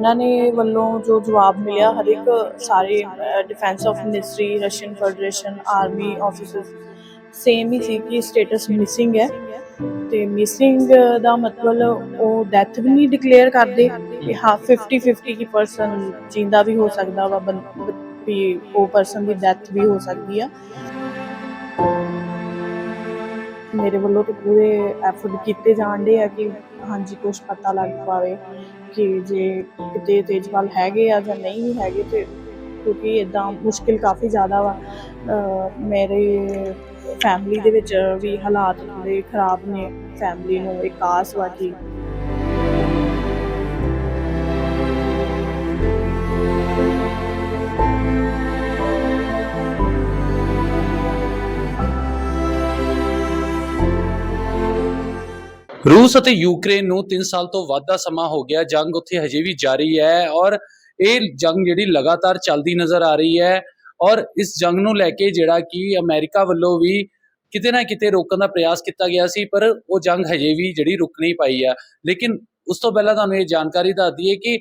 ਉਹਨਾਂ ਨੇ ਵੱਲੋਂ ਜੋ ਜਵਾਬ ਮਿਲਿਆ, ਹਰ ਇੱਕ ਸਾਰੇ defence of ministry Russian federation army officers same ਹੀ ਸੀ ਕਿ ਸਟੇਟਸ ਮਿਸਿੰਗ ਹੈ। ਤੇ ਮਿਸਿੰਗ ਦਾ ਮਤਲਬ ਉਹ ਡੈਥ ਵੀ ਨਹੀਂ ਡਿਕਲੇਅਰ ਕਰਦੇ ਕਿ ਹਾਂ 50 50 ਕੀ ਪਰਸਨ ਜਿੰਦਾ ਵੀ ਹੋ ਸਕਦਾ ਵਾ ਵੀ ਉਹ ਪਰਸਨ ਦੀ ਡੈਥ ਵੀ ਹੋ ਸਕਦੀ ਆ। ਮੇਰੇ ਵੱਲੋਂ ਤੇ ਪੂਰੇ ਐਫਰਟ ਕੀਤੇ ਜਾਣ ਦੇ ਆ ਕਿ ਹਾਂਜੀ ਕੁਝ ਪਤਾ ਲੱਗ ਪਾਵੇ। ਕਿ ਜੇ ਕਿਤੇ ਤੇਜਵਾਲ ਹੈਗੇ ਆ ਜਾਂ ਨਹੀਂ ਵੀ ਹੈਗੇ ਤੇ ਕਿਉਂਕਿ ਇਦਾਂ ਮੁਸ਼ਕਿਲ ਕਾਫੀ ਜ਼ਿਆਦਾ ਵਾ। ਮੇਰੇ ਫੈਮਿਲੀ ਦੇ ਵਿੱਚ ਵੀ ਹਾਲਾਤ ਥੋੜੇ ਖਰਾਬ ਨੇ। ਫੈਮਿਲੀ ਨੂੰ ਇੱਕ ਆਸ ਵਾ ਕਿ ਰੂਸ ਅਤੇ ਯੂਕਰੇਨ ਨੂੰ 3 ਸਾਲ ਤੋਂ ਵੱਧ ਦਾ ਸਮਾਂ ਹੋ ਗਿਆ। ਜੰਗ ਉੱਥੇ ਹਜੇ ਵੀ ਜਾਰੀ ਹੈ ਔਰ ਇਹ ਜੰਗ ਜਿਹੜੀ ਲਗਾਤਾਰ ਚੱਲਦੀ ਨਜ਼ਰ ਆ ਰਹੀ ਹੈ ਔਰ ਇਸ ਜੰਗ ਨੂੰ ਲੈ ਕੇ ਜਿਹੜਾ ਕਿ ਅਮਰੀਕਾ ਵੱਲੋਂ ਵੀ ਕਿਤੇ ਨਾ ਕਿਤੇ ਰੋਕਣ ਦਾ ਪ੍ਰਯਾਸ ਕੀਤਾ ਗਿਆ ਸੀ, ਪਰ ਉਹ ਜੰਗ ਹਜੇ ਵੀ ਜਿਹੜੀ ਰੁਕ ਨਹੀਂ ਪਾਈ ਆ। ਲੇਕਿਨ ਉਸ ਤੋਂ ਪਹਿਲਾਂ ਤੁਹਾਨੂੰ ਇਹ ਜਾਣਕਾਰੀ ਦੱਸ ਦਈਏ ਕਿ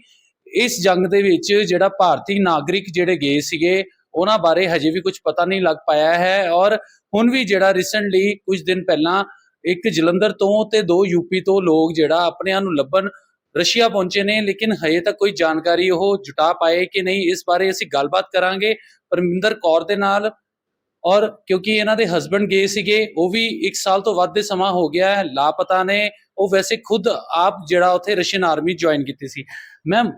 ਇਸ ਜੰਗ ਦੇ ਵਿੱਚ ਜਿਹੜਾ ਭਾਰਤੀ ਨਾਗਰਿਕ ਜਿਹੜੇ ਗਏ ਸੀਗੇ, ਉਹਨਾਂ ਬਾਰੇ ਹਜੇ ਵੀ ਕੁਝ ਪਤਾ ਨਹੀਂ ਲੱਗ ਪਾਇਆ ਹੈ ਔਰ ਹੁਣ ਵੀ ਜਿਹੜਾ ਰੀਸੈਂਟਲੀ ਕੁਝ ਦਿਨ ਪਹਿਲਾਂ ਇੱਕ ਜਲੰਧਰ ਤੋਂ ਤੇ ਦੋ ਯੂਪੀ ਤੋਂ ਲੋਕ ਜਿਹੜਾ ਆਪਣਿਆਂ ਨੂੰ ਲੱਭਣ ਰਸ਼ੀਆ ਪਹੁੰਚੇ ਨੇ ਲੇਕਿਨ ਹਜੇ ਤੱਕ ਕੋਈ ਜਾਣਕਾਰੀ ਉਹ ਜੁਟਾ ਪਾਏ ਕਿ ਨਹੀਂ ਇਸ ਬਾਰੇ ਅਸੀਂ ਗੱਲਬਾਤ ਕਰਾਂਗੇ ਪਰਮਿੰਦਰ ਕੌਰ ਦੇ ਨਾਲ। ਔਰ ਕਿਉਂਕਿ ਇਹਨਾਂ ਦੇ ਹਸਬੰਡ ਗਏ ਸੀਗੇ ਉਹ ਵੀ 1 ਸਾਲ ਤੋਂ ਵੱਧ ਦੇ ਸਮਾਂ ਹੋ ਗਿਆ ਹੈ ਲਾਪਤਾ ਨੇ। ਉਹ ਵੈਸੇ ਖੁਦ ਆਪ ਜਿਹੜਾ ਉੱਥੇ ਰਸ਼ੀਅਨ ਆਰਮੀ ਜੁਆਇਨ ਕੀਤੀ ਸੀ। ਮੈਮ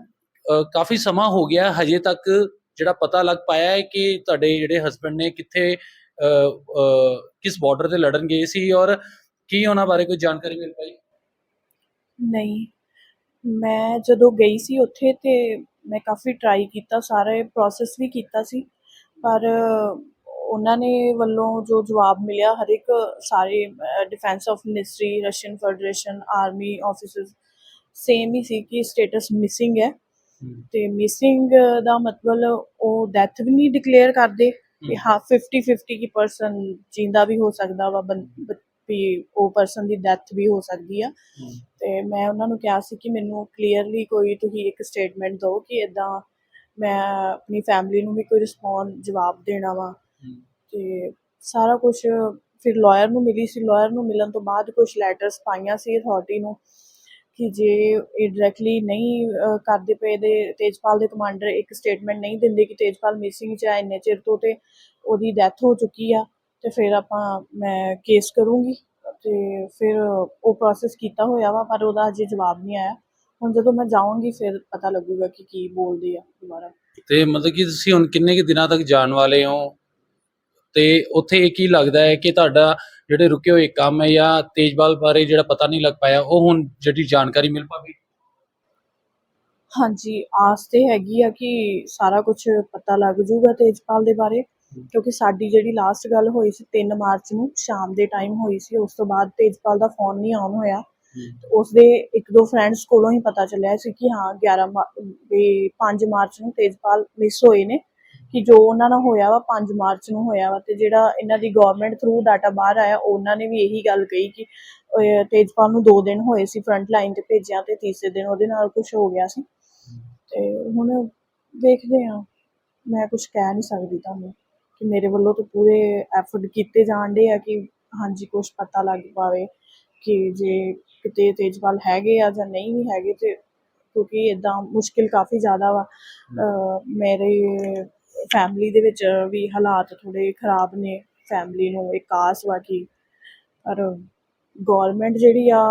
ਕਾਫੀ ਸਮਾਂ ਹੋ ਗਿਆ ਹਜੇ ਤੱਕ ਜਿਹੜਾ ਪਤਾ ਲੱਗ ਪਾਇਆ ਹੈ ਕਿ ਤੁਹਾਡੇ ਜਿਹੜੇ ਹਸਬੰਡ ਨੇ ਕਿੱਥੇ ਅ, ਅ, ਕਿਸ ਬਾਰਡਰ ਤੇ ਲੜਨ ਗਏ ਸੀ। ਔਰ ਕੀ ਉਹਨਾਂ ਬਾਰੇ ਕੋਈ ਜਾਣਕਾਰੀ ਮਿਲ ਪਾਈ? ਨਹੀਂ। ਮੈਂ ਜਦੋਂ ਗਈ ਸੀ ਉੱਥੇ ਤੇ ਮੈਂ ਕਾਫੀ ਟਰਾਈ ਕੀਤਾ ਸਾਰੇ ਪ੍ਰੋਸੈਸ ਵੀ ਕੀਤਾ ਸੀ। ਪਰ ਉਹਨਾਂ ਨੇ ਵੱਲੋਂ ਜੋ ਜਵਾਬ ਮਿਲਿਆ ਹਰ ਇੱਕ ਸਾਰੇ defence of ministry Russian federation army officers same ਹੀ ਸੀ ਕਿ ਸਟੇਟਸ ਮਿਸਿੰਗ ਹੈ। ਤੇ ਮਿਸਿੰਗ ਦਾ ਮਤਲਬ ਉਹ ਡੈਥ ਵੀ ਨਹੀਂ ਡਿਕਲੇਅਰ ਕਰਦੇ ਕਿ ਹਾਂ 50 50 ਕੀ ਪਰਸਨ ਜਿੰਦਾ ਵੀ ਹੋ ਸਕਦਾ ਵਾ ਵੀ ਉਹ ਪਰਸਨ ਦੀ ਡੈਥ ਵੀ ਹੋ ਸਕਦੀ ਆ। ਤੇ ਮੈਂ ਉਹਨਾਂ ਨੂੰ ਕਿਹਾ ਸੀ ਕਿ ਮੈਨੂੰ ਕਲੀਅਰਲੀ ਕੋਈ ਤੁਸੀਂ ਇੱਕ ਸਟੇਟਮੈਂਟ ਦਿਓ ਕਿ ਇਦਾਂ ਮੈਂ ਆਪਣੀ ਫੈਮਿਲੀ ਨੂੰ ਵੀ ਕੋਈ ਰਿਸਪੌਂਸ ਜਵਾਬ ਦੇਣਾ ਵਾ। ਤੇ ਸਾਰਾ ਕੁਝ ਫਿਰ ਲਾਇਰ ਨੂੰ ਮਿਲੀ ਸੀ। ਲਾਇਰ ਨੂੰ ਮਿਲਣ ਤੋਂ ਬਾਅਦ ਕੁਝ ਲੈਟਰਸ ਪਾਈਆਂ ਸੀ ਅਥਾਰਟੀ ਨੂੰ ਕਿ ਜੇ ਇਹ ਡਾਇਰੈਕਟਲੀ ਨਹੀਂ ਕਰਦੇ ਪਏ ਦੇ ਤੇਜਪਾਲ ਦੇ ਕਮਾਂਡਰ ਇੱਕ ਸਟੇਟਮੈਂਟ ਨਹੀਂ ਦਿੰਦੇ ਕਿ ਤੇਜਪਾਲ ਮਿਸਿੰਗ ਚ ਹੈ ਇੰਨੇ ਚਿਰ ਤੋਂ ਤੇ ਉਹਦੀ ਡੈਥ ਹੋ ਚੁੱਕੀ ਆ। ਤੇ ਫਿਰ ਆਪਾਂ ਮੈਂ ਕੇਸ ਕਰੂੰਗੀ ਤੇ ਫਿਰ ਉਹ ਪ੍ਰੋਸੈਸ ਕੀਤਾ ਹੋਇਆ ਵਾ ਪਰ ਉਹਦਾ ਅਜੇ ਜਵਾਬ ਨਹੀਂ ਆਇਆ। ਹੁਣ ਜਦੋਂ ਮੈਂ ਜਾਊਂਗੀ ਫਿਰ ਪਤਾ ਲੱਗੂਗਾ ਕਿ ਕੀ ਬੋਲਦੇ ਆ ਦੁਬਾਰਾ। ਤੇ ਮਤਲਬ ਕਿ ਤੁਸੀਂ ਹੁਣ ਕਿੰਨੇ ਕੁ ਦਿਨਾਂ ਤੱਕ ਜਾਣ ਵਾਲੇ ਹੋ? ਤੇ ਉੱਥੇ ਇਹ ਕੀ ਲੱਗਦਾ ਹੈ ਕਿ ਤੁਹਾਡਾ ਜਿਹੜੇ ਰੁਕੇ ਹੋਏ ਕੰਮ ਹੈ ਜਾਂ ਤੇਜਪਾਲ ਬਾਰੇ ਜਿਹੜਾ ਪਤਾ ਨਹੀਂ ਲੱਗ ਪਾਇਆ ਉਹ ਹੁਣ ਜਿਹੜੀ ਜਾਣਕਾਰੀ ਮਿਲ ਪਾਵੇ? ਹਾਂਜੀ ਆਸ ਤੇ ਹੈਗੀ ਆ ਕਿ ਸਾਰਾ ਕੁਝ ਪਤਾ ਲੱਗ ਜਾਊਗਾ ਤੇਜਪਾਲ ਦੇ ਬਾਰੇ। ਕਿਉਂਕਿ ਸਾਡੀ ਜਿਹੜੀ ਲਾਸਟ ਗੱਲ ਹੋਈ ਸੀ 3 ਮਾਰਚ ਨੂੰ ਸ਼ਾਮ ਦੇ ਟਾਈਮ ਹੋਈ ਸੀ ਉਸ ਤੋਂ ਬਾਅਦ ਤੇਜਪਾਲ ਦਾ ਫੋਨ ਨਹੀਂ ਆਨ ਹੋਇਆ। ਉਸ ਦੇ ਇੱਕ ਦੋ ਫਰੈਂਡਸ ਕੋਲੋਂ ਹੀ ਪਤਾ ਚੱਲਿਆ ਸੀ ਕਿ ਹਾਂ 11 ਮਾ- ਵੀ 5 ਮਾਰਚ ਨੂੰ ਤੇਜਪਾਲ ਮਿਸ ਹੋਏ ਨੇ ਕਿ ਜੋ ਉਹਨਾਂ ਨਾਲ ਹੋਇਆ ਵਾ 5 ਮਾਰਚ ਨੂੰ ਹੋਇਆ ਵਾ। ਤੇ ਜਿਹੜਾ ਇਹਨਾਂ ਦੀ ਗਵਰਨਮੈਂਟ ਥਰੂ ਡਾਟਾ ਬਾਹਰ ਆਇਆ ਉਹਨਾਂ ਨੇ ਵੀ ਇਹੀ ਗੱਲ ਕਹੀ ਕਿ ਤੇਜਪਾਲ ਨੂੰ 2 ਦਿਨ ਹੋਏ ਸੀ ਫਰੰਟ ਲਾਈਨ ਤੇ ਭੇਜਿਆ ਤੇ ਤੀਸਰੇ ਦਿਨ ਉਹਦੇ ਨਾਲ ਕੁਝ ਹੋ ਗਿਆ ਸੀ। ਤੇ ਹੁਣ ਦੇਖਦੇ ਹਾਂ। ਮੈਂ ਕੁਝ ਕਹਿ ਨਹੀਂ ਸਕਦੀ ਤੁਹਾਨੂੰ। ਕਿ ਮੇਰੇ ਵੱਲੋਂ ਤੇ ਪੂਰੇ ਐਫਰਟ ਕੀਤੇ ਜਾਣ ਦੇ ਆ ਕਿ ਹਾਂਜੀ ਕੁਝ ਪਤਾ ਲੱਗ ਪਾਵੇ ਕਿ ਜੇ ਕਿਤੇ ਤੇਜ਼ਵਾਲ ਹੈਗੇ ਆ ਜਾਂ ਨਹੀਂ ਵੀ ਹੈਗੇ ਤੇ ਕਿਉਂਕਿ ਇਦਾਂ ਮੁਸ਼ਕਿਲ ਕਾਫੀ ਜ਼ਿਆਦਾ ਵਾ। ਮੇਰੇ ਫੈਮਿਲੀ ਦੇ ਵਿੱਚ ਵੀ ਹਾਲਾਤ ਥੋੜੇ ਖਰਾਬ ਨੇ। ਫੈਮਿਲੀ ਨੂੰ ਇੱਕ ਆਸ ਵਾ ਕਿ ਪਰ ਗਵਰਨਮੈਂਟ ਜਿਹੜੀ ਆ,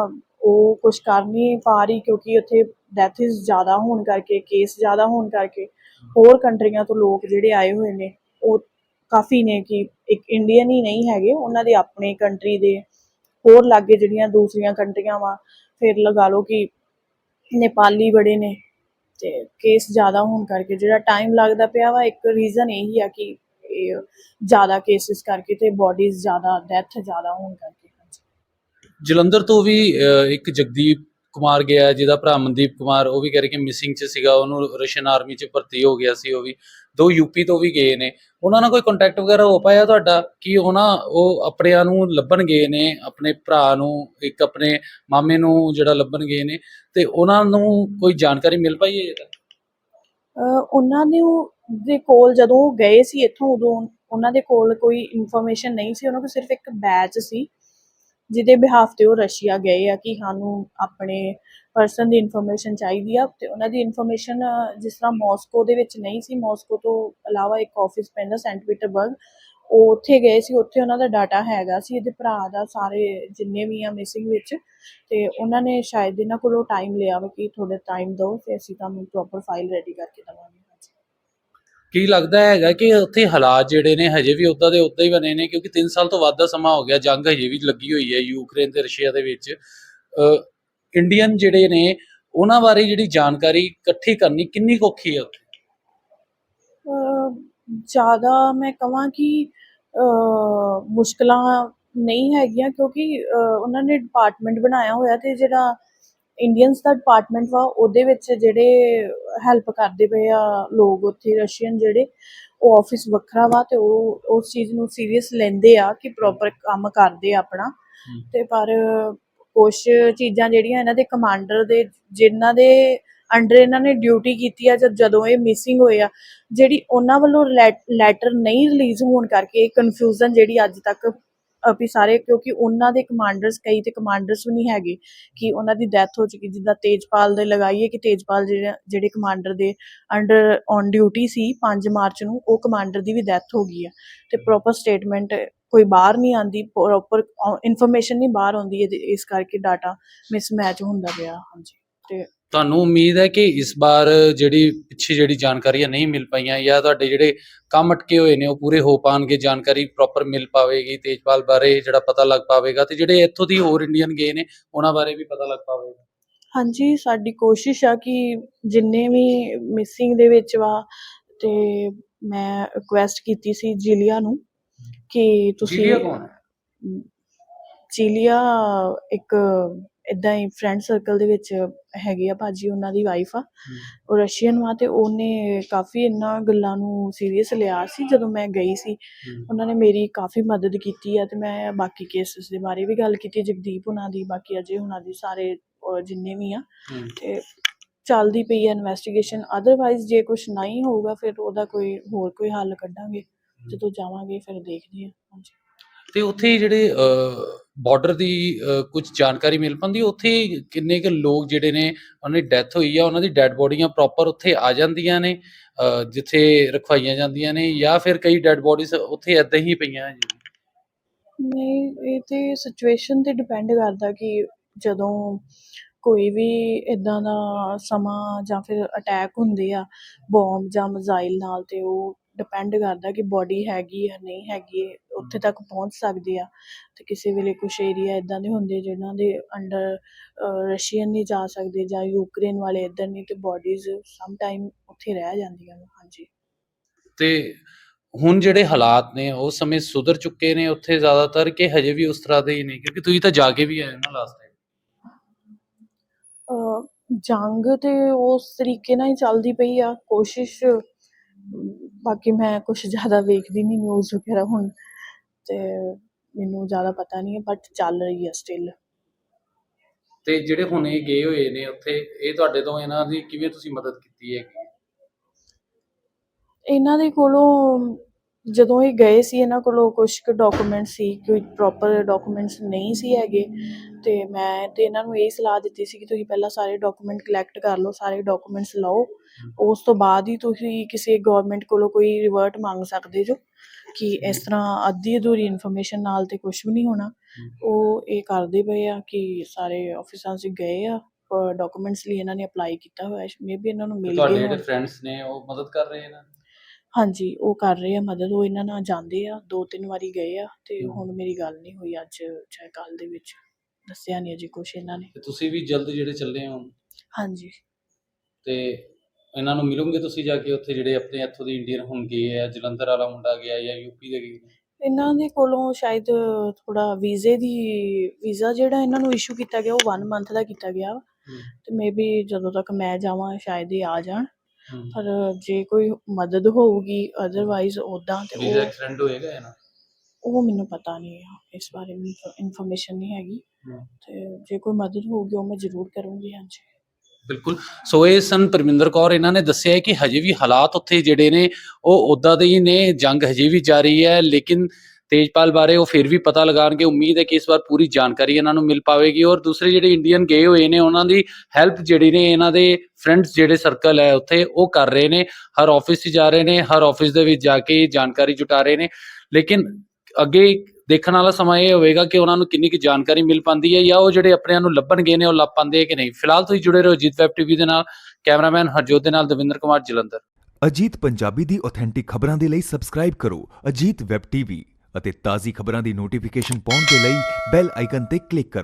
ਉਹ ਕੁਝ ਕਰ ਨਹੀਂ ਪਾ ਰਹੀ ਕਿਉਂਕਿ ਉੱਥੇ ਡੈਥਸ ਜ਼ਿਆਦਾ ਹੋਣ ਕਰਕੇ ਕੇਸ ਜ਼ਿਆਦਾ ਹੋਣ ਕਰਕੇ ਹੋਰ ਕੰਟਰੀਆਂ ਤੋਂ ਲੋਕ ਜਿਹੜੇ ਆਏ ਹੋਏ ਨੇ, ਉਹ ਕਾਫੀ ਨੇ ਕਿ ਇੱਕ ਇੰਡੀਅਨ ਹੀ ਨਹੀਂ ਹੈਗੇ, ਉਹਨਾਂ ਦੇ ਆਪਣੇ ਕੰਟਰੀ ਦੇ ਹੋਰ ਲਾਗੇ ਜਿਹੜੀਆਂ ਦੂਸਰੀਆਂ ਕੰਟਰੀਆਂ ਵਾ, ਫਿਰ ਲਗਾ ਲਓ ਕਿ ਨੇਪਾਲੀ ਬੜੇ ਨੇ ਤੇ ਕੇਸ ਜ਼ਿਆਦਾ ਹੋਣ ਕਰਕੇ ਜਿਹੜਾ ਟਾਈਮ ਲੱਗਦਾ ਪਿਆ ਵਾ, ਇੱਕ ਰੀਜ਼ਨ ਇਹੀ ਆ ਕਿ ਇਹ ਜ਼ਿਆਦਾ ਕੇਸਿਸ ਕਰਕੇ ਤੇ ਬੋਡੀਜ਼ ਜ਼ਿਆਦਾ ਡੈਥ ਜ਼ਿਆਦਾ ਹੋਣ ਕਰਕੇ ਜਲੰਧਰ ਤੋਂ ਵੀ ਇੱਕ ਜਗਦੀਪ ਕੁਮਾਰ ਗਿਆ, ਜਿਹਦਾ ਭਰਾ ਮਨਦੀਪ ਕੁਮਾਰ, ਉਹ ਵੀ ਕਹਿ ਰਹੇ ਕਿ ਮਿਸਿੰਗ ਚ ਸੀਗਾ, ਉਹਨੂੰ ਰਸ਼ੀਅਨ ਆਰਮੀ ਚ ਭਰਤੀ ਹੋ ਗਿਆ ਸੀ ਉਹ ਵੀ। ਦੋ ਯੂਪੀ ਤੋਂ ਵੀ ਗਏ ਨੇ। ਉਹਨਾਂ ਨਾਲ ਕੋਈ ਕੰਟੈਕਟ ਵਗੈਰਾ ਹੋ ਪਾਇਆ ਤੁਹਾਡਾ? ਕਿ ਉਹਨਾਂ ਉਹ ਆਪਣਿਆਂ ਨੂੰ ਲੱਭਣ ਗਏ ਨੇ, ਆਪਣੇ ਭਰਾ ਨੂੰ, ਇੱਕ ਆਪਣੇ ਮਾਮੇ ਨੂੰ ਜਿਹੜਾ ਲੱਭਣ ਗਏ ਨੇ, ਤੇ ਉਹਨਾਂ ਨੂੰ ਕੋਈ ਜਾਣਕਾਰੀ ਮਿਲ ਪਾਈ ਹੈ ਉਹਨਾਂ ਦੇ ਦੇ ਕੋਲ ਜਦੋਂ ਗਏ ਸੀ ਇੱਥੋਂ, ਉਦੋਂ ਉਹਨਾਂ ਦੇ ਕੋਲ ਕੋਈ ਇਨਫੋਰਮੇਸ਼ਨ ਨਹੀਂ ਸੀ, ਉਹਨਾਂ ਕੋਲ ਸਿਰਫ ਇੱਕ ਬੈਚ ਸੀ। ਜਿਹਦੇ ਬਿਹਾਫ ਤੇ ਉਹ ਰਸ਼ੀਆ ਗਏ ਆ ਕਿ ਸਾਨੂੰ ਆਪਣੇ ਪਰਸਨ ਦੀ ਇਨਫੋਰਮੇਸ਼ਨ ਚਾਹੀਦੀ ਆ ਤੇ ਉਹਨਾਂ ਦੀ ਇਨਫੋਰਮੇਸ਼ਨ ਜਿਸ ਤਰ੍ਹਾਂ ਮਾਸਕੋ ਦੇ ਵਿੱਚ ਨਹੀਂ ਸੀ ਮਾਸਕੋ ਤੋਂ ਇਲਾਵਾ ਇੱਕ ਆਫਿਸ ਪੈਂਦਾ ਸੈਂਟ ਪੀਟਰਬਰਗ ਉਹ ਉੱਥੇ ਗਏ ਸੀ, ਉੱਥੇ ਉਹਨਾਂ ਦਾ ਡਾਟਾ ਹੈਗਾ ਸੀ, ਇਹਦੇ ਭਰਾ ਦਾ ਸਾਰੇ ਜਿੰਨੇ ਵੀ ਆ ਮਿਸਿੰਗ ਵਿੱਚ ਤੇ ਉਹਨਾਂ ਨੇ ਸ਼ਾਇਦ ਇਹਨਾਂ ਕੋਲੋਂ ਟਾਈਮ ਲਿਆ ਵਾ ਕਿ ਥੋੜਾ ਟਾਈਮ ਦਿਓ ਤੇ ਅਸੀਂ ਤੁਹਾਨੂੰ ਪ੍ਰੋਪਰ ਫਾਈਲ ਰੈਡੀ ਕਰਕੇ ਦੇਵਾਂਗੇ। ਕੀ ਲੱਗਦਾ ਹੈਗਾ ਕਿ ਉੱਥੇ ਹਾਲਾਤ ਜਿਹੜੇ ਨੇ ਹਜੇ ਵੀ ਉਦਾਂ ਦੇ ਉਦਾਂ ਹੀ ਬਣੇ ਨੇ, ਕਿਉਂਕਿ 3 ਸਾਲ ਤੋਂ ਵੱਧ ਦਾ ਸਮਾਂ ਹੋ ਗਿਆ, ਜੰਗ ਹਜੇ ਵੀ ਲੱਗੀ ਹੋਈ ਹੈ ਯੂਕਰੇਨ ਤੇ ਰਸ਼ੀਆ ਦੇ ਵਿੱਚ। ਇੰਡੀਅਨ ਜਿਹੜੇ ਨੇ, ਉਹਨਾਂ ਬਾਰੇ ਜਿਹੜੀ ਜਾਣਕਾਰੀ ਇਕੱਠੀ ਕਰਨੀ ਕਿੰਨੀ ਔਖੀ ਹੈ ਉੱਥੇ? ਜ਼ਿਆਦਾ ਮੈਂ ਕਹਾਂ ਕਿ, ਅਹ ਮੁਸ਼ਕਲਾਂ ਨਹੀਂ ਹੈਗੀਆਂ, ਕਿਉਂਕਿ ਉਹਨਾਂ ਨੇ ਡਿਪਾਰਟਮੈਂਟ ਬਣਾਇਆ ਹੋਇਆ ਤੇ ਜਿਹੜਾ ਇੰਡੀਅਨਸ ਦਾ ਡਿਪਾਰਟਮੈਂਟ ਵਾ ਉਹਦੇ ਵਿੱਚ ਜਿਹੜੇ ਹੈਲਪ ਕਰਦੇ ਪਏ ਆ ਲੋਕ ਉੱਥੇ ਰਸ਼ੀਅਨ ਜਿਹੜੇ ਉਹ ਆਫਿਸ ਵੱਖਰਾ ਵਾ ਤੇ ਉਹ ਉਸ ਚੀਜ਼ ਨੂੰ ਸੀਰੀਅਸ ਲੈਂਦੇ ਆ ਕਿ ਪ੍ਰੋਪਰ ਕੰਮ ਕਰਦੇ ਆ ਆਪਣਾ। ਤੇ ਪਰ ਕੁਝ ਚੀਜ਼ਾਂ ਜਿਹੜੀਆਂ ਇਹਨਾਂ ਦੇ ਕਮਾਂਡਰ ਦੇ ਜਿਨ੍ਹਾਂ ਦੇ ਅੰਡਰ ਇਹਨਾਂ ਨੇ ਡਿਊਟੀ ਕੀਤੀ ਆ ਜਦ ਜਦੋਂ ਇਹ ਮਿਸਿੰਗ ਹੋਏ ਆ ਜਿਹੜੀ ਉਹਨਾਂ ਵੱਲੋਂ ਲੈਟਰ ਨਹੀਂ ਰਿਲੀਜ਼ ਹੋਣ ਕਰਕੇ ਕਨਫਿਊਜ਼ਨ ਜਿਹੜੀ ਅੱਜ ਤੱਕ ਅਭੀ ਸਾਰੇ, ਕਿਉਂਕਿ ਉਹਨਾਂ ਦੇ ਕਮਾਂਡਰਸ ਕਈ ਤੇ ਕਮਾਂਡਰਸ ਵੀ ਨਹੀਂ ਹੈਗੇ ਕਿ ਉਹਨਾਂ ਦੀ ਡੈਥ ਹੋ ਚੁੱਕੀ, ਜਿੱਦਾਂ ਤੇਜਪਾਲ ਦੇ ਲਗਾਈਏ ਕਿ ਤੇਜਪਾਲ ਜਿਹੜੇ ਜਿਹੜੇ ਕਮਾਂਡਰ ਦੇ ਅੰਡਰ ਔਨ ਡਿਊਟੀ ਸੀ 5 ਮਾਰਚ ਨੂੰ, ਉਹ ਕਮਾਂਡਰ ਦੀ ਵੀ ਡੈਥ ਹੋ ਗਈ ਆ। ਤੇ ਪ੍ਰੋਪਰ ਸਟੇਟਮੈਂਟ ਕੋਈ ਬਾਹਰ ਨਹੀਂ ਆਂਦੀ ਪ੍ਰੋਪਰ ਇਨਫੋਰਮੇਸ਼ਨ ਨਹੀਂ ਬਾਹਰ ਆਉਂਦੀ ਇਹਦੇ- ਇਸ ਕਰਕੇ ਡਾਟਾ ਮਿਸਮੈਚ ਹੁੰਦਾ ਪਿਆ, ਹਾਂਜੀ। ਤੇ ਤੁਹਾਨੂੰ ਉਮੀਦ ਹੈ ਕਿ ਇਸ ਵਾਰ ਜਿਹੜੀ ਪਿੱਛੇ ਜਿਹੜੀ ਜਾਣਕਾਰੀਆਂ ਨਹੀਂ ਮਿਲ ਪਾਈਆਂ ਜਾਂ ਤੁਹਾਡੇ ਜਿਹੜੇ ਕੰਮ ਅਟਕੇ ਹੋਏ ਨੇ ਉਹ ਪੂਰੇ ਹੋ ਪਾਣਗੇ ਜਾਣਕਾਰੀ ਪ੍ਰੋਪਰ ਮਿਲ ਪਾਵੇਗੀ ਤੇਜਪਾਲ ਬਾਰੇ ਜਿਹੜਾ ਪਤਾ ਲੱਗ ਪਾਵੇਗਾ ਤੇ ਜਿਹੜੇ ਇੱਥੋਂ ਦੀ ਹੋਰ ਇੰਡੀਅਨ ਗਏ ਨੇ ਉਹਨਾਂ ਬਾਰੇ ਵੀ ਪਤਾ ਲੱਗ ਪਾਵੇਗਾ। ਹਾਂਜੀ ਸਾਡੀ ਕੋਸ਼ਿਸ਼ ਆ ਕਿ ਜਿੰਨੇ ਵੀ ਮਿਸਿੰਗ ਦੇ ਵਿੱਚ ਵਾ ਤੇ ਮੈਂ ਰਿਕੁਐਸਟ ਕੀਤੀ ਸੀ ਜਿਲੀਆ ਨੂੰ ਕਿ ਤੁਸੀਂ ਜੀਲੀਆ ਕੌਣ ਹੈ? ਚੀਲੀਆ ਇੱਕ ਇਦਾਂ ਹੀ ਫਰੈਂਡ ਸਰਕਲ ਦੇ ਵਿੱਚ ਹੈਗੀ ਆ ਭਾਜੀ ਉਹਨਾਂ ਦੀ ਵਾਈਫ ਆ। ਉਹ ਰਸ਼ੀਅਨ ਵਾ ਤੇ ਉਹਨੇ ਕਾਫੀ ਇਹਨਾਂ ਗੱਲਾਂ ਨੂੰ ਸੀਰੀਅਸ ਲਿਆ ਸੀ ਜਦੋਂ ਮੈਂ ਗਈ ਸੀ। ਉਹਨਾਂ ਨੇ ਮੇਰੀ ਕਾਫੀ ਮਦਦ ਕੀਤੀ ਆ ਤੇ ਮੈਂ ਬਾਕੀ ਕੇਸਿਸ ਦੇ ਬਾਰੇ ਵੀ ਗੱਲ ਕੀਤੀ ਜਗਦੀਪ ਉਹਨਾਂ ਦੀ ਬਾਕੀ ਅਜੇ ਉਹਨਾਂ ਦੀ ਸਾਰੇ ਜਿੰਨੇ ਵੀ ਆ। ਹਮ। ਤੇ ਚੱਲਦੀ ਪਈ ਹੈ ਇਨਵੈਸਟੀਗੇਸ਼ਨ ਅਦਰਵਾਈਜ਼ ਜੇ ਕੁਝ ਨਹੀਂ ਹੋਊਗਾ ਫਿਰ ਉਹਦਾ ਕੋਈ ਹੋਰ ਕੋਈ ਹੱਲ ਕੱਢਾਂਗੇ। ਜਦੋਂ ਜਾਵਾਂਗੇ ਫਿਰ ਦੇਖਦੇ ਹਾਂ ਹਾਂਜੀ। ਤੇ ਉੱਥੇ ਜਿਹੜੇ ਬਾਰਡਰ ਦੀ ਕੁਝ ਜਾਣਕਾਰੀ ਮਿਲ ਪਾਉਂਦੀ? ਉੱਥੇ ਕਿੰਨੇ ਕੁ ਲੋਕ ਜਿਹੜੇ ਨੇ, ਉਹਨਾਂ ਦੀ ਡੈਥ ਹੋਈ ਆ, ਉਹਨਾਂ ਦੀ ਡੈੱਡ ਬੋਡੀਆਂ ਪ੍ਰੋਪਰ ਉੱਥੇ ਆ ਜਾਂਦੀਆਂ ਨੇ ਜਿੱਥੇ ਰਖਵਾਈਆਂ ਜਾਂਦੀਆਂ ਨੇ, ਜਾਂ ਫਿਰ ਕਈ ਡੈੱਡ ਬੋਡੀਜ਼ ਉੱਥੇ ਐਦਾਂ ਹੀ ਪਈਆਂ ਜੀ ਨਹੀਂ, ਇਹ ਤੇ ਸਿਚੁਏਸ਼ਨ ਤੇ ਡਿਪੈਂਡ ਕਰਦਾ ਕਿ ਜਦੋਂ ਕੋਈ ਵੀ ਇਦਾਂ ਦਾ ਸਮਾਂ ਜਾਂ ਫਿਰ ਅਟੈਕ ਹੁੰਦੇ ਆ ਬੌਂਬ ਜਾਂ ਮਿਜ਼ਾਈਲ ਨਾਲ ਤੇ ਉਹ ਡਿਪੈਂਡ ਕਰਦਾ ਕਿ ਬੋਡੀ ਹੈਗੀ ਆ ਨਹੀਂ ਹੈਗੀ ਉੱਥੇ ਤੱਕ ਪਹੁੰਚ ਸਕਦੀ ਆ ਤੇ ਕਿਸੇ ਵੇਲੇ ਕੁਝ ਏਰੀਆ ਇਦਾਂ ਦੇ ਹੁੰਦੇ ਜਿਨ੍ਹਾਂ ਦੇ ਅੰਡਰ ਰਸ਼ੀਅਨ ਨਹੀਂ ਜਾ ਸਕਦੇ ਜਾਂ ਯੂਕਰੇਨ ਵਾਲੇ ਇੱਧਰ ਨਹੀਂ ਤੇ ਬੋਡੀਜ਼ ਸਮ ਟਾਈਮ ਉੱਥੇ ਰਹਿ ਜਾਂਦੀਆਂ ਨੇ ਹਾਂਜੀ। ਤੇ ਹੁਣ ਜਿਹੜੇ ਹਾਲਾਤ ਨੇ ਉਸ ਸਮੇਂ ਸੁਧਰ ਚੁੱਕੇ ਨੇ ਉੱਥੇ ਜ਼ਿਆਦਾਤਰ ਕਿ ਹਜੇ ਵੀ ਉਸ ਤਰ੍ਹਾਂ ਦੇ ਹੀ ਨੇ? ਕਿਉਂਕਿ ਤੁਸੀਂ ਤਾਂ ਜਾ ਕੇ ਵੀ ਆਏ ਨਾ ਲਾਸਟ ਟਾਈਮ ਜੰਗ ਤੇ ਉਸ ਤਰੀਕੇ ਨਾਲ ਹੀ ਚੱਲਦੀ ਪਈ ਆ ਕੋਸ਼ਿਸ਼ ਬਾਕੀ ਮੈਂ ਕੁਝ ਜ਼ਿਆਦਾ ਵੇਖਦੀ ਨਹੀਂ ਨਿਊਜ਼ ਵਗੈਰਾ ਹੁਣ। ਤੇ ਮੈਨੂੰ ਜ਼ਿਆਦਾ ਪਤਾ ਨਹੀਂ ਹੈ ਬਟ ਚੱਲ ਰਹੀ ਹੈ ਸਟਿਲ ਤੇ ਜਿਹੜੇ ਹੁਣ ਇਹ ਗਏ ਹੋਏ ਨੇ ਉੱਥੇ ਇਹ ਤੁਹਾਡੇ ਤੋਂ ਇਹਨਾਂ ਦੀ ਕਿਵੇਂ ਤੁਸੀਂ ਮਦਦ ਕੀਤੀ ਹੈਗੀ? ਇਹਨਾਂ ਦੇ ਕੋਲੋਂ ਜਦੋਂ ਇਹ ਗਏ ਸੀ ਇਹਨਾਂ ਕੋਲੋਂ ਕੁਝ ਕੁ ਡਾਕੂਮੈਂਟ ਸੀ ਕੋਈ ਪ੍ਰੋਪਰ ਡਾਕੂਮੈਂਟਸ ਨਹੀਂ ਸੀ ਹੈਗੇ। ਤੇ ਮੈਂ ਤੇ ਇਹਨਾਂ ਨੂੰ ਇਹ ਸਲਾਹ ਦਿੱਤੀ ਸੀ ਕਿ ਤੁਸੀਂ ਪਹਿਲਾਂ ਸਾਰੇ ਡਾਕੂਮੈਂਟ ਕਲੈਕਟ ਕਰ ਲਓ ਸਾਰੇ ਡਾਕੂਮੈਂਟਸ ਲਓ। ਉਸ ਤੋਂ ਬਾਅਦ ਹੀ ਤੁਸੀਂ ਕਿਸੇ ਗਵਰਨਮੈਂਟ ਕੋਲੋਂ ਕੋਈ ਰਿਵਰਟ ਮੰਗ ਸਕਦੇ ਜੋ। ਕਿ ਇਸ ਤਰ੍ਹਾਂ ਅੱਧੀ ਅਧੂਰੀ ਇਨਫੋਰਮੇਸ਼ਨ ਨਾਲ ਤੇ ਕੁਝ ਵੀ ਨਹੀਂ ਹੋਣਾ। ਉਹ ਇਹ ਕਰਦੇ ਪਏ ਆ ਕਿ ਸਾਰੇ ਆਫਿਸਾਂ 'ਚ ਗਏ ਆ ਡਾਕੂਮੈਂਟਸ ਲਈ ਇਹਨਾਂ ਨੇ ਅਪਲਾਈ ਕੀਤਾ ਹੋਇਆ। ਮੇਬੀ ਇਹਨਾਂ ਨੂੰ ਮਿਲ ਤੁਹਾਡੇ ਗਏ ਜਿਹੜੇ ਹੋਣ। ਫਰੈਂਡਸ ਨੇ ਉਹ ਮਦਦ ਕਰ ਰਹੇ ਨੇ? ਹਾਂਜੀ ਉਹ ਕਰ ਰਹੇ ਆ ਮਦਦ। ਉਹ ਇਹਨਾਂ ਨਾਲ ਜਾਂਦੇ ਆ ਦੋ ਤਿੰਨ ਵਾਰੀ ਗਏ ਆ ਤੇ ਹਮ। ਹੁਣ ਮੇਰੀ ਗੱਲ ਨਹੀਂ ਹੋਈ ਅੱਜ ਚਾਹੇ ਕੱਲ ਦੇ ਵਿੱਚ। ਦੱਸਿਆ ਨਹੀਂ ਅਜੇ ਕੁਛ ਇਹਨਾਂ ਨੇ। ਤੇ ਤੁਸੀਂ ਵੀ ਜਲਦ ਜਿਹੜੇ ਚੱਲੇ ਹੋ? ਹਾਂਜੀ। ਤੇ ਇਹਨਾਂ ਨੂੰ ਮਿਲੋਗੇ ਤੁਸੀਂ ਜਾ ਕੇ ਉੱਥੇ ਜਿਹੜੇ ਆਪਣੇ ਇੱਥੋਂ ਦੇ ਇੰਡੀਅਨ ਹੁਣ ਗਏ ਆ ਜਲੰਧਰ ਵਾਲਾ ਮੁੰਡਾ ਗਿਆ ਜਾਂ ਯੂਪੀ ਦੇ ਗਏ? ਨੇ ਇਹਨਾਂ ਦੇ ਕੋਲੋਂ ਸ਼ਾਇਦ ਥੋੜਾ ਵੀਜ਼ੇ ਦੀ ਵੀਜ਼ਾ ਜਿਹੜਾ ਇਹਨਾਂ ਨੂੰ ਇਸ਼ੂ ਕੀਤਾ ਗਿਆ ਉਹ 1 ਮੰਥ ਦਾ ਕੀਤਾ ਗਿਆ ਵਾ। ਤੇ ਮੇਬੀ ਜਦੋਂ ਤੱਕ ਮੈਂ ਜਾਵਾਂ ਸ਼ਾਇਦ ਇਹ ਆ ਜਾਣ। ਹਮ। ਪਰ ਜੇ ਕੋਈ ਮਦਦ ਹੋਊਗੀ ਅਦਰਵਾਈਜ਼ ਉਦਾਂ ਤੇ ਵੀਜ਼ਾ ਉਹ ਐਕਸਟੈਂਡ ਹੋਏਗਾ ਨਾ ਉਹ ਮੈਨੂੰ ਪਤਾ ਨਹੀਂ ਹੈ ਇਸ ਬਾਰੇ ਇਨਫੋਰਮੇਸ਼ਨ ਨਹੀਂ ਹੈਗੀ। ਤੇ ਜੇ ਕੋਈ ਮਦਦ ਹੋਊਗੀ ਉਹ ਮੈਂ ਜ਼ਰੂਰ ਕਰੂੰਗੀ ਹਾਂਜੀ। ਬਿਲਕੁਲ। ਸੋ ਇਹ ਸਨ ਪਰਮਿੰਦਰ ਕੌਰ ਇਹਨਾਂ ਨੇ ਦੱਸਿਆ ਕਿ ਹਜੇ ਵੀ ਹਾਲਾਤ ਉੱਥੇ ਜਿਹੜੇ ਨੇ, ਉਹ ਉਦਾਂ ਦੇ ਹੀ ਨੇ, ਜੰਗ ਹਜੇ ਵੀ ਜਾਰੀ ਹੈ, ਲੇਕਿਨ ਤੇਜਪਾਲ ਬਾਰੇ ਉਹ ਫਿਰ ਵੀ ਪਤਾ ਲਗਾਉਣਗੇ। ਉਮੀਦ ਹੈ ਕਿ ਇਸ ਵਾਰ ਪੂਰੀ ਜਾਣਕਾਰੀ ਇਹਨਾਂ ਨੂੰ ਮਿਲ ਪਾਵੇਗੀ ਔਰ ਦੂਸਰੇ ਜਿਹੜੇ ਇੰਡੀਅਨ ਗਏ ਹੋਏ ਨੇ, ਉਹਨਾਂ ਦੀ ਹੈਲਪ ਜਿਹੜੀ ਨੇ ਇਹਨਾਂ ਦੇ ਫਰੈਂਡਸ ਜਿਹੜੇ ਸਰਕਲ ਹੈ ਉੱਥੇ, ਉਹ ਕਰ ਰਹੇ ਨੇ। ਹਰ ਆਫਿਸ 'ਚ ਜਾ ਰਹੇ ਨੇ, ਹਰ ਆਫਿਸ ਦੇ ਵਿੱਚ ਜਾ ਕੇ ਜਾਣਕਾਰੀ ਜੁਟਾ ਰਹੇ ਨੇ। ਲੇਕਿਨ ਅੱਗੇ ਦੇਖਣ ਵਾਲਾ ਸਮਾਂ ਇਹ ਹੋਵੇਗਾ ਕਿ ਉਹਨਾਂ ਨੂੰ ਕਿੰਨੀ ਕੁ ਜਾਣਕਾਰੀ ਮਿਲ ਪਾਉਂਦੀ ਹੈ ਜਾਂ ਉਹ ਜਿਹੜੇ ਆਪਣਿਆਂ ਨੂੰ ਲੱਭਣ ਗਏ ਨੇ ਉਹ ਲੱਭ ਪਾਉਂਦੇ ਹੈ ਕਿ ਨਹੀਂ। ਫਿਲਹਾਲ ਤੁਸੀਂ ਜੁੜੇ ਰਹੋ ਜੀਤ ਵੈਬ ਟੀਵੀ ਦੇ ਨਾਲ, ਕੈਮਰਾਮੈਨ ਹਰਜੋਤ ਦੇ ਨਾਲ ਦਵਿੰਦਰ ਕੁਮਾਰ ਜਲੰਧਰ। ਅਜੀਤ ਪੰਜਾਬੀ ਦੀ ਆਥੈਂਟਿਕ ਖਬਰਾਂ ਦੇ ਲਈ ਸਬਸਕ੍ਰਾਈਬ ਕਰੋ ਅਜੀਤ ਵੈਬ ਟੀਵੀ ਅਤੇ ਤਾਜ਼ੀ ਖਬਰਾਂ ਦੀ ਨੋਟੀਫਿਕੇਸ਼ਨ ਪਾਉਣ ਦੇ ਲਈ ਬੈਲ ਆਈਕਨ ਤੇ ਕਲਿੱਕ ਕਰੋ।